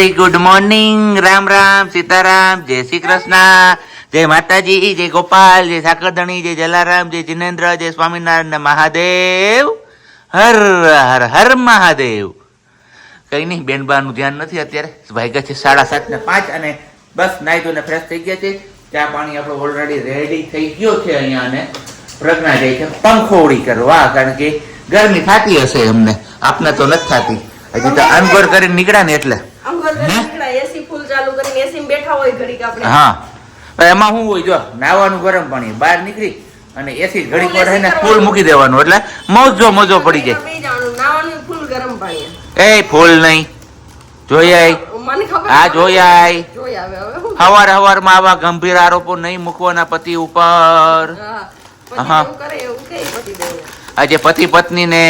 Very good morning Ram Ram, Sitaram, જય શ્રી કૃષ્ણ, જય માતાજી, જય ગોપાલ, જય સાકરધણી, જય જલારામ, જય જિનેન્દ્ર, જય સ્વામિનારાયણ મહાદેવ. હર હર હર મહાદેવ. કઈ નહીં, બેનબાનું ધ્યાન નથી અત્યારે. વાગ્યા છે સાડા સાત ને પાંચ અને બસ નાઈ ધોઈને ફ્રેશ થઈ ગયા છે. ચા પાણી આપણો ઓલરેડી રેડી થઈ ગયો છે અહીંયા અને પ્રજ્ઞા જાય છે પંખોળી કરવા, કારણ કે ગરમી થતી હશે અમને. આપને તો નથી થતી. હજી તો અનગોર કરીને નીકળ્યા ને એટલે. હા? એમાં શું હોય જો નાવાનું ગરમ પાણી બહાર નીકળી અને એસી ઘડી વાર એને ફૂલ મૂકી દેવાનું એટલે મોજો મોજો પડી જાય. ફૂલ ગરમ પાણી. એ ફૂલ નહીં. જોઈ આ જોઈ હવાર હવારમાં આવા ગંભીર આરોપો નહીં મૂકવાના પતિ ઉપર. હા. આજે પતિ પત્ની ને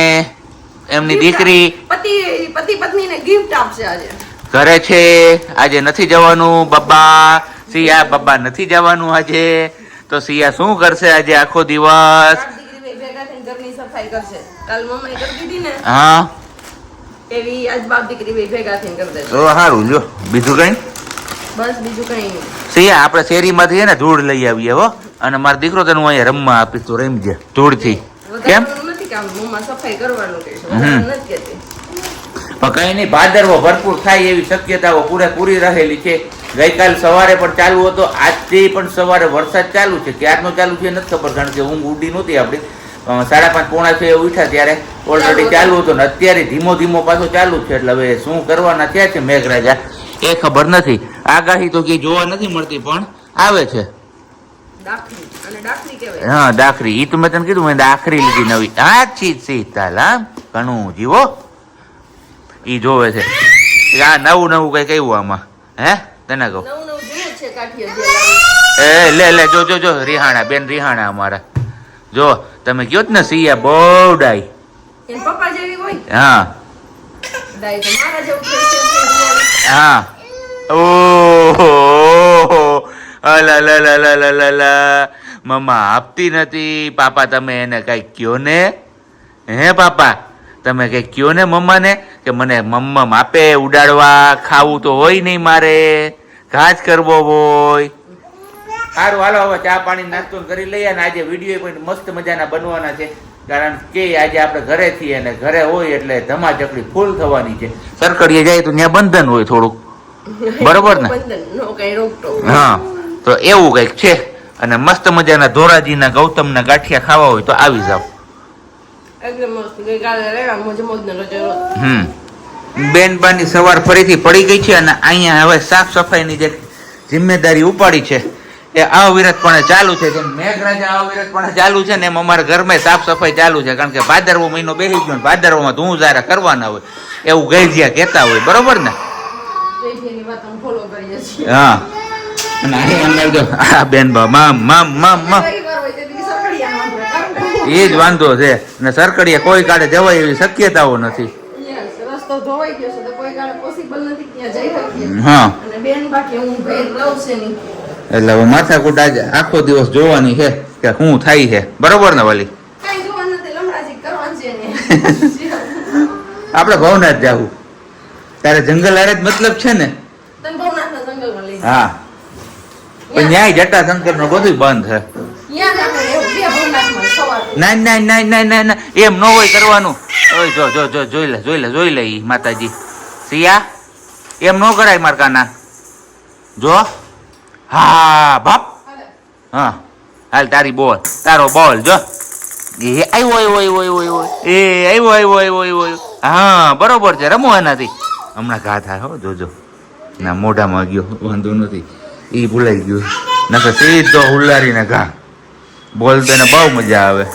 એમની દીકરી પતિ પત્ની ને ગિફ્ટ આપશે આજે. ઘરે છે આજે નથી જવાનું બાબા સિયા બાબા નથી જવાનું આજે. તો સિયા શું કરશે આજે આખો દિવસ? હા. એવી આજ બાપ દીકરી ભેગા થઈને કરી દેશે. તો સારું જો બીજું કઈ? બસ બીજું કઈ નહીં. સિયા આપણે શેરીમાંથી ને ધૂળ લઈ આવીએ હો. અને મારો દીકરો તને હું અહીંયા રમવા આપીશ તું રમજે ધૂળથી. કેમ? નથી કામ સફાઈ કરવાનું કે છે હમ. વધારવાનું નથી કહેતી પણ કઈ નહીં ભાદરવો ભરપૂર થાય એવી શક્યતાઓ પૂરેપૂરી રહેલી છે. ગઈકાલ સવારે પણ ચાલુ હતો આજથી પણ સવારે વરસાદ ચાલુ છે. ક્યારનો ચાલુ છે નથી ખબર કારણ કે ઊંઘ ઉડી નહોતી આપણી. સાડા પાંચ પોણા છ ઉઠ્યા ત્યારે ઓલરેડી ચાલુ હતો. ને અત્યારે ધીમો ધીમો પાછો ચાલુ છે. એટલે હવે શું કરવાના થયા છે મેઘરાજા? એ ખબર નથી. આગાહી તો કે જોવા નથી મળતી પણ આવે છે. હા દાખરી ઈ તો મેં તને કીધું મેં દાખરી લીધી નવી. આ ચીજ શીતાલ હા? ઘણું જીવો. ઈ જોવે છે. આ નવું નવું કઈ કેવું આમાં. હે? તને કહું. એ લે લે જો જો જો રિહાણા બેન રિહાણા અમારા. જો તમે કયો ને સિયા બહુ ડાઈ હા. હા. ઓહો અલા લા લા લા લા લા લા. મમ્મા આપતી નથી. પાપા તમે એને કઈ કયો ને? હે પાપા? તમે કઈ કયો ને મમ્માને? કે મને મમ્મમ આપે ઉડાડવા ખાવું તો હોય નહીં મારે. ઘાસ કરવો હોય. સારું હાલો હવે ચા પાણી નાસ્તો કરી લઈએ અને આજે વીડિયો પણ મસ્ત મજાના બનવાના છે. કારણ કે આજે આપણે ઘરે છીએ અને ઘરે હોય એટલે ધમાચકડી ફૂલ થવાની છે. સરકડીએ જાય તો ત્યાં બંધન હોય થોડુંક. બરોબર ને? હા તો એવું કંઈક છે. અને મસ્ત મજાના ધોરાજીના ગૌતમના ગાંઠિયા ખાવા હોય તો આવી જાવ એકદમ મસ્ત ગઈકાલે રહ્યા મોજ મોજનો રજો. હમ. બેનબાની સવાર ફરીથી પડી ગઈ છે અને અહીંયા હવે સાફ સફાઈની જે જિમ્મેદારી ઉપાડી છે એ અવિરતપણે ચાલુ છે. જેમ મેઘરાજા અવિરતપણે ચાલુ છે ને એમ અમારા ઘરમાં સાફ સફાઈ ચાલુ છે. કારણ કે ભાદરવો મહિનો બેસી ગયો ને ભાદરવામાં ધૂ ઝારા કરવાના હોય એવું ગઈજિયા કહેતા હોય. બરોબર ને. હા. અને અહીંયા બેન બા મામ મામ મામ મામ. એ જ વાંધો છે. અને સરકડીએ કોઈ કાળે જવાય એવી શક્યતાઓ નથી. હા. એટલે હવે માથાકૂટ આજે આખો દિવસ જોવાની છે કે શું થાય છે. બરોબર ને વાલી? આપણે ભવનાથ જવું તારે જંગલ આરે જ મતલબ છે ને? હા. પણ ન્યાય જટા શંકરનું બધું બંધ છે ના ના ના ના ના ના. એમ ન હોય કરવાનું. ઓય, જો જો જો, જોઈ લે જોઈ લે જોઈ લે ઈ માતાજી. સિયા, એમ ન કરાય માર કાના. જો. હા, બાપ. હા. હાલ તારી બોલ, તારો બોલ, જો. એ આવ્યો આવ્યો આવ્યો આવ્યો. એ આવ્યો આવ્યો આવ્યો આવ્યો. હા, બરોબર છે, રમો એનાથી. હમણાં ઘા થાય, હો જોજો ના, મોઢામાં ગયો, વાંધો નથી. એ ભૂલાઈ ગયું. નકર સીધો હુલ્લારીને ઘા. બોલ તો એને બહુ મજા આવે.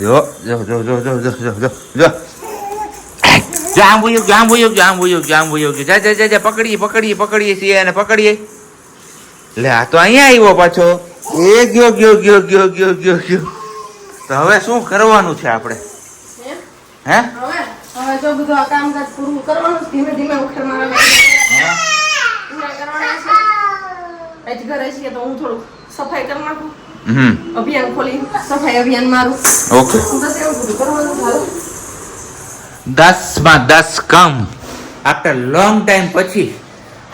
જો જો જો જો જો જો જો જો જો. જામ ભૂયો જામ ભૂયો જા જા જા જા પકડીએ પકડીએ પકડીએ છીએ અને પકડીએ. લે આ તો અહીંયા આવ્યો પાછો. એ ગયો ગયો ગયો ગયો ગયો ગયો ગયો. તો હવે શું કરવાનું છે આપણે? હે? હવે? જો બધું આ કામકાજ પૂરું કરવાનું. ધીમે ધીમે ઉખેડ મારવાના ઘરે છીએ તો હું થોડું સફાઈ કરી નાખું. અભિયાન ખોલી સફાઈ અભિયાન મારું. ઓકે. બસ એવું બધું કરવાનું છે હાલો. દસમાં દસ કમ. આફ્ટર લોંગ ટાઈમ પછી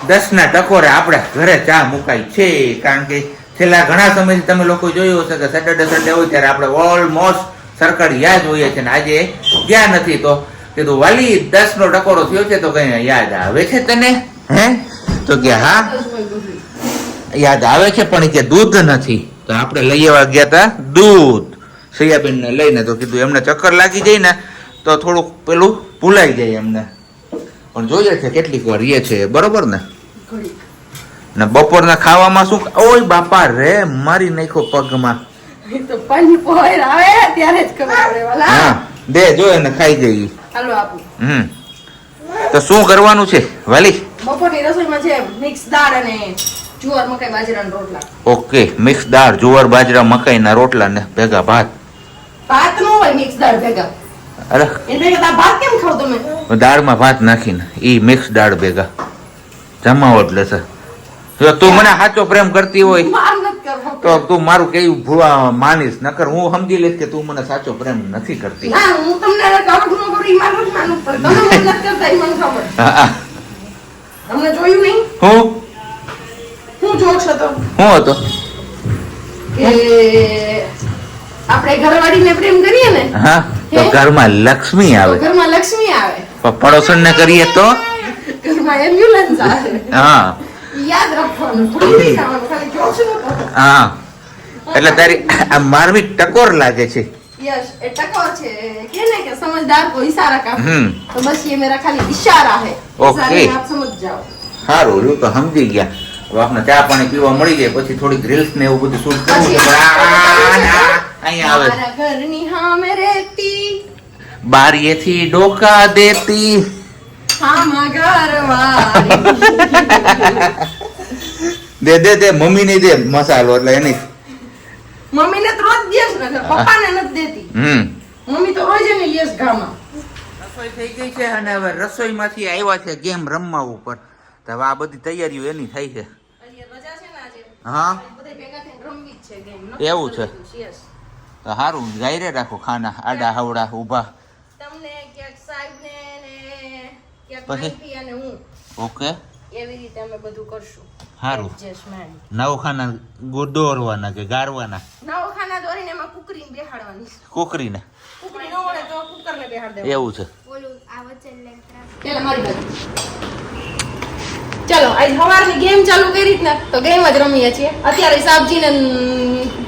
દસના ટકોરે આપણે ઘરે ચા મુકાય છે કારણ કે છેલ્લા ઘણા સમયથી તમે લોકો જોયું હશે કે સેટરડે સન્ડે હોય ત્યારે આપણે ઓલમોસ્ટ સરકારી યાદ હોઈએ છે ને આજે ગયા નથી તો કીધું વાલી દસ નો ટકોરો થયો છે તો કઈ યાદ આવે છે તને? હે? તો કે હા. યાદ આવે છે પણ કે દૂધ નથી. તો આપણે લઈ આવવા ગયા હતા દૂધ. સૈયાબેન ને લઈને તો કીધું એમને ચક્કર લાગી જાય ને તો થોડુંક પેલું ભૂલાઈ જાય એમને. પણ જોઈએ છે કેટલીક વાર એ છે બરોબર ને? ને બપોરના ખાવામાં શું ઓય બાપા રે મારી નાખ્યો પગમાં. દે જો એને ખાઈ જઈ હમ. તો શું કરવાનું છે વાલી? બપોરની રસોઈમાં છે મિક્સ દાળ અને જુવાર મકાઈ બાજરાના રોટલા. ઓકે મિક્સ દાળ જુવાર બાજરા મકાઈના રોટલા ને ભેગા ભાત. ભાત નો હોય મિક્સ દાળ ભેગા. અરે. એ ભાત કેમ ખાવ તમે? દાળમાં ભાત નાખીને ઈ મિક્સ દાળ ભેગા. જમાવટ લેશે જો તું મને સાચો પ્રેમ કરતી હોય તો તું મારું કેવું ભૂવા માનીશ. નકર હું સમજી લઈશ કે તું મને સાચો પ્રેમ નથી કરતી. હું? હા, હા. તમને જોયું નહીં હું હું જોક્સ હતો હું હતો કે આપણે ઘરવાળીને પ્રેમ કરીએ ને હા તો હે? ઘરમાં લક્ષ્મી તો આવે ઘરમાં લક્ષ્મી આવે પણ પડોશણને કરીએ તો ઘરમાં એમ્બ્યુલન્સ આવે હા ઈ યાદ રાખવાનું ભૂલી નહીં જવાનું ખાલી જોક્સ નતો હા એટલે તારી આ મારવી ટકોર લાગે છે यस એ ટકો છે કે ને કે समझदार को इशारा का હમ तो बस ये मेरा खाली इशारा है Okay. इशारे में आप समझ जाओ સારું રહ્યું તો સમજી ગયા આપણે ચા પાણી પીવા મળી જાય પછી થોડીક રીલ્સ ને એવું બધું શૂટ કરવું છે અહીંયા આવે ઘરની હામે રહેતી. બારીએથી ડોકા દેતી. દે દે દે મમ્મી ને દે મસાલો એટલે એની મમ્મી ને રોજ દેસ ને પપ્પાને નથી દેતી. હમ. મમ્મી તો રોજ એને લેસ ગામાં. રસોઈ થઈ ગઈ છે અને હવે રસોઈમાંથી આવ્યા છે ગેમ રમવા ઉપર. તો હવે આ બધી તૈયારીઓ એની થઈ છે. અહીંયા રજા છે ને આજે? હા? બધા ભેગા થઈને રમવી જ છે game. એવું છે. તો સારું ગાયરે રાખો ખાના આડા હાવડા ઊભા. પછી? માનવી અને હું ઓકે. એવી રીતે અમે બધું કરશું. સારું નવખાના નવ ખાના કે ગારવાના? નવખાના દોરીને એમાં કુકરીને બેહાડવાની કુકરીને? કુકરી ન મળે તો કુકરને બેહાડ દેવાનું. એવું છે. પેલા મારી બાજુ. ચાલો આજ સવારની ગેમ ચાલુ કરી જ ને તો ગેમ જ રમીએ છીએ. અત્યારે સાબજી ને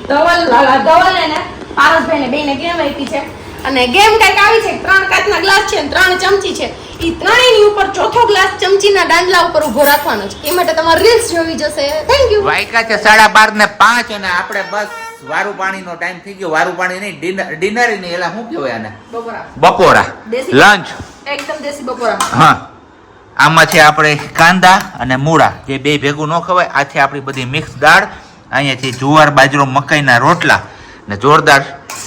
ધવલ ધવલ ને પારસભાઈ ને બેને ગેમ આપી છે. અને ગેમ કંઈક આવી છે ત્રણ કાચના ગ્લાસ છે ત્રણ ચમચી છે. ઈ ત્રણેયની ઉપર ચોથો ગ્લાસ ચમચીના દાંડલા ઉપર ઊભો રાખવાનો છે. એ માટે તમારે રીલ્સ જોવી જશે. થેન્ક યુ વાયકા છે સાડા બાર ને પાંચ અને આપણે બસ વારું પાણીનો ટાઈમ થઈ ગયો. વારું પાણી નહીં ડિનર ડિનર નહીં એટલે શું કહેવાય આને? બપોરા. બપોરા. લંચ. એકદમ દેશી બપોરા. હા. આમાં છે આપણે કાંદા અને મૂળા જે બે ભેગું ન ખવાય આ છે આપણી બધી મિક્સ દાળ અહીંયા જુવાર બાજરો મકાઈના રોટલા ને જોરદાર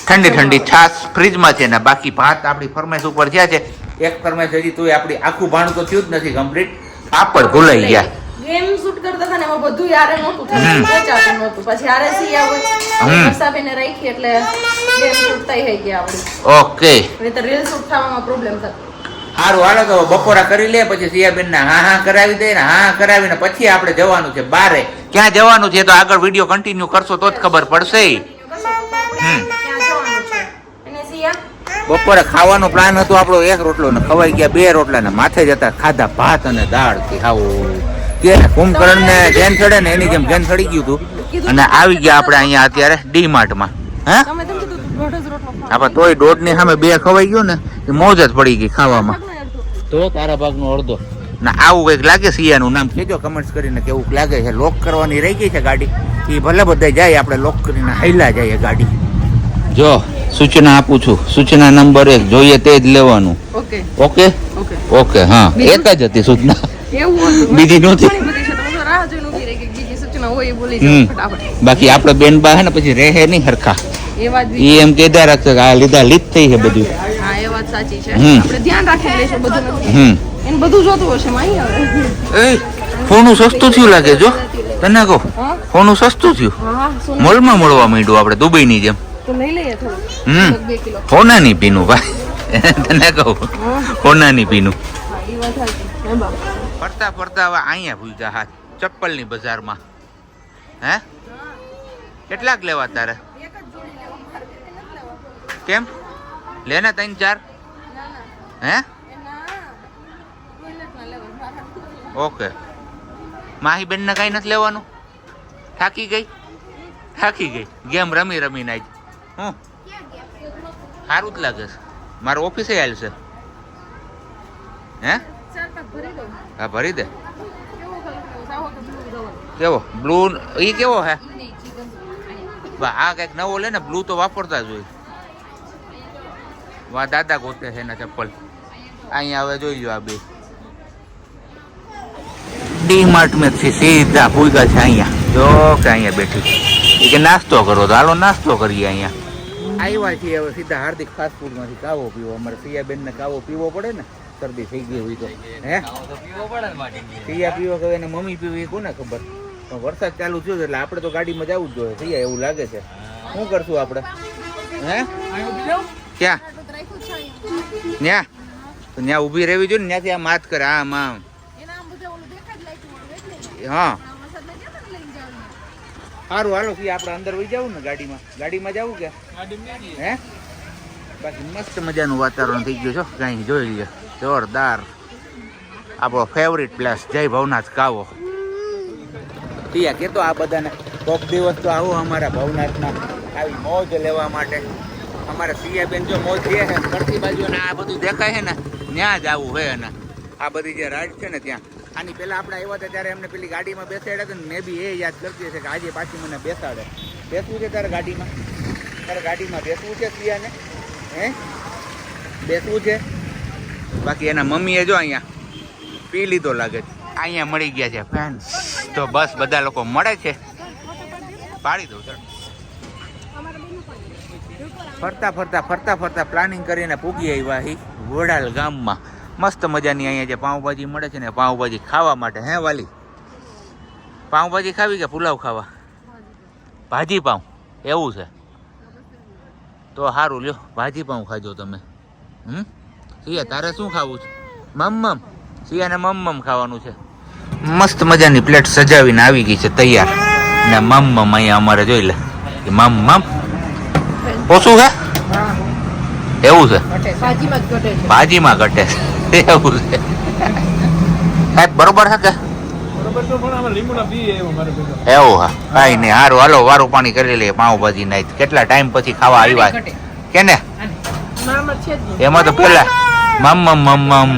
ઠંડી ઠંડી છાશ ફ્રીજમાં છે ને બાકી ભાત આપણી ફરમાઈશ ઉપર થયા છે. એક ફરમાઈશ હજી તો આપણી આખું ભાણું તો થયું જ નથી કમ્પ્લીટ પાપડ ભૂલાઈ ગયા. ગેમ શૂટ કરતા હતા ને એમાં બધું યારે નહોતું થયું વેચાતું નહોતું. પછી આરે સી આવે હમ. રાખી એટલે ગેમ શૂટ થઈ ગયા આપણી. ઓકે નહીં તો રીલ શૂટ થવામાં પ્રોબ્લેમ થતો. સારું હાલો તો બપોરા કરી લે પછી સિયાબેન ના હા હા કરાવી દે ને હા કરાવીને પછી આપણે જવાનું છે બારે. ક્યાં જવાનું છે તો આગળ વીડિયો કન્ટિન્યુ કરશો તો જ ખબર પડશે. બપોરે ખાવાનો પ્લાન હતો આપણો એક રોટલો ને ખવાઈ ગયા બે રોટલા ને માથે જતા ખાધા ભાત અને દાળથી. ખાવું કે કુંભકર્ણ ને જેન ચડે ને એની જેમ જેન ચડી ગયું હતું. અને આવી ગયા આપણે અહીંયા અત્યારે ડી માર્ટમાં ખાવ. આપણે તોય દોઢની સામે બે ખવાઈ ગયું ને મોજ જ પડી ગઈ ખાવામાં. તો તારા ભાગનો અડધો. ના આવું કંઈક લાગે સિયાનું નામ. કહેજો કમેન્ટ્સ કરીને કેવું લાગે છે. લોક કરવાની રહી ગઈ છે ગાડી. એ ભલે બધા જાય આપણે લોક કરીને હાઈલા જઈએ ગાડી. જો સૂચના આપું છું. સૂચના નંબર એક જોઈએ તે જ લેવાનું. ઓકે. ઓકે? ઓકે. ઓકે હા? એક જ હતી સૂચના. બીજી નહોતી. બાકી આપણે બેન બા હે ને પછી રહે નહીં હરખા. એ એમ કેદા રાખશે કે આ લીધા લીધ થઈ છે બધું. સાચી છે. આપણે ધ્યાન રાખી લઈશું બધું નથી. હમ. એને બધું જોતું હશે માં હવે એ ફોનું સસ્તું થયું લાગે જો. તને કહો ફોનું સસ્તું થયું? મોલમાં મળવા માંડ્યું આપણે દુબઈની જેમ. તો લઈ લઈએ થોડું હમ. ફોનાની પીનું ભાઈ. તને કહો. ફોનાની પીનું. ફરતા ફરતા હવે અહીંયા ભૂજા હા ચપ્પલની બજારમાં. હે? કેટલાક લેવા તારે? કેમ? લેના ત્રણ ચાર. હે. ઓકે માહી બેનને કાંઈ નથી લેવાનું? થાકી ગઈ? થાકી ગઈ. ગેમ રમી રમીને આજ હું સારું જ લાગે છે. મારું ઓફિસે હે પાક ભરી દઉં હા, ભરી દે. કેવો? બ્લુ એ કેવો હે? આ કંઈક નવો લે ને બ્લુ તો વાપરતા જ હોય. વા દાદા ગોતે છે એના ચપ્પલ. અહીંયા હવે જોઈ લો આ બે. ડી માર્ટ મેં સીધા પૂગા છે અહીંયા. જો કે અહીંયા બેઠી એ કે નાસ્તો કરો તો હાલો નાસ્તો કરીએ અહીંયા. આવ્યા છીએ હવે સીધા હાર્દિક ફાસ્ટ ફૂડ કાવો પીવો. અમારે સિયાબેન ને કાવો પીવો પડે ને શરદી થઈ ગઈ હોય તો. હે? સિયા પીવો કે એને મમ્મી પીવી એ કોને ખબર? પણ વરસાદ ચાલુ થયો છે એટલે આપણે તો ગાડીમાં જવું જ જોઈએ. સિયા એવું લાગે છે. શું કરશું આપણે? હે? ક્યાં? આટલું તો રાખ્યું જ છે અહીંયા. ન્યા તો ન્યા ઊભી રહેવી જોઈએ ને ત્યાંથી આમ હાથ કરે આમ આમ. હા. સારું હાલો કે આપણે અંદર વહી જવું ને ગાડીમાં. ગાડીમાં જવું કે? હે? બાકી મસ્ત મજાનું વાતાવરણ થઈ ગયું છે કાંઈ જોઈ લઈએ. જોરદાર. આપણો ફેવરિટ પ્લેસ જય ભવનાથ કાવો પિયા કહેતો આ બધાને કોક દિવસ તો આવો અમારા ભવનાથના. આવી મોજ લેવા માટે. અમારા સિયાબેન જો મોજ છે પડતી બાજુ આ બધું દેખાય છે ને ત્યાં જ આવું હોય અને આ બધી જે રાઈડ છે ને ત્યાં. આની પહેલાં આપણે આવ્યા હતા ત્યારે એમને પેલી ગાડીમાં બેસાડ્યા હતા ને મેં બી એ યાદ કરતી હશે કે આજે પાછી મને બેસાડે. બેસવું છે તારે ગાડીમાં? તારે ગાડીમાં બેસવું છે સિયાને હે? બેસવું છે? બાકી એના મમ્મીએ જો અહીંયા પી લીધો લાગે છે. અહીંયા મળી ગયા છે ફેન તો બસ બધા લોકો મળે છે. પાડી દઉં, ચાલ. ફરતા ફરતા ફરતા ફરતા પ્લાનિંગ કરીને પૂગી આવ્યા હી વડાલ ગામમાં. મસ્ત મજાની અહીંયા જે પાઉંભાજી મળે છે ને પાઉંભાજી ખાવા માટે, હે વાલી? પાઉંભાજી ખાવી કે પુલાવ ખાવા? ભાજી પાઉં. એવું છે? તો સારું લ્યો, ભાજી પાઉં ખાજો તમે. હમ? સિયા, તારે શું ખાવું છે? મમ્મમ. સિયાને મમ્મમ ખાવાનું છે. મસ્ત મજાની પ્લેટ સજાવીને આવી ગઈ છે તૈયાર. ને મમ્મમ અહીંયા અમારે જોઈ લે. મમ મમ ઓછું છે? એવું છે? ભાજીમાં ઘટે છે. ભાજીમાં ઘટે છે. એવું છે. સાહેબ બરોબર છે કે? એવું મારે ભેગા. એવું હા. કાંઈ નહીં. હારું હાલો વારું પાણી કરી લઈએ. પાઉંભાજી નાઈ. કેટલા ટાઈમ પછી ખાવા આવ્યા? કેને. એમાં તો પેલા મમ! મમ મમ.